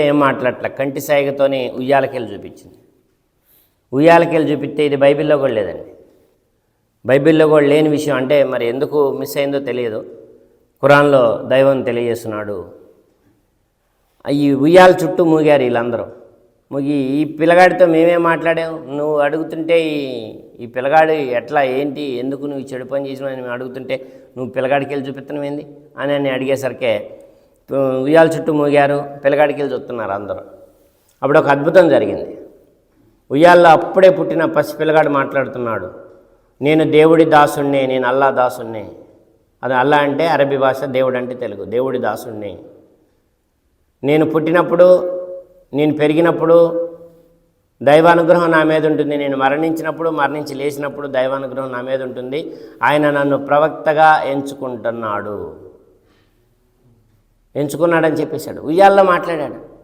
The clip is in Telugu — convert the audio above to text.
ఏం మాట్లాడట్ల? కంటి సాయిగతోని ఉయ్యాలకెళ్ళి చూపించింది. ఉయ్యాలకెళ్ళి చూపిస్తే ఇది బైబిల్లో కూడా లేదండి. బైబిల్లో కూడా లేని విషయం అంటే మరి ఎందుకు మిస్ అయిందో తెలియదు. ఖురాన్లో దైవం తెలియజేస్తున్నాడు. ఈ ఉయ్యాల చుట్టూ మూగారు వీళ్ళందరూ. ముగి ఈ పిల్లగాడితో మేమే మాట్లాడాం? నువ్వు అడుగుతుంటే ఈ ఈ పిల్లగాడు ఎట్లా ఏంటి ఎందుకు నువ్వు చెడు పని చేసినావు అని మేము అడుగుతుంటే నువ్వు పిల్లగాడికి వెళ్ళి చూపిస్తున్నావు ఏంది అని అని అడిగేసరికే ఉయ్యాల చుట్టూ మూగారు పిల్లగాడికి వెళ్ళి చూస్తున్నారు అందరూ. అప్పుడు ఒక అద్భుతం జరిగింది. ఉయ్యాల్లో అప్పుడే పుట్టిన పసి పిల్లగాడు మాట్లాడుతున్నాడు. నేను దేవుడి దాసుణ్ణి నేను అల్లా దాసుణ్ణి. అది అల్లా అంటే అరబీ భాష దేవుడు అంటే తెలుగు దేవుడి దాసుణ్ణి. నేను పుట్టినప్పుడు నేను పెరిగినప్పుడు దైవానుగ్రహం నా మీద ఉంటుంది. నేను మరణించినప్పుడు మరణించి లేచినప్పుడు దైవానుగ్రహం నా మీద ఉంటుంది. ఆయన నన్ను ప్రవక్తగా ఎంచుకుంటున్నాడు. ఎంచుకున్నాడని చెప్పేశాడు. ఉయ్యాల్లో మాట్లాడాడు.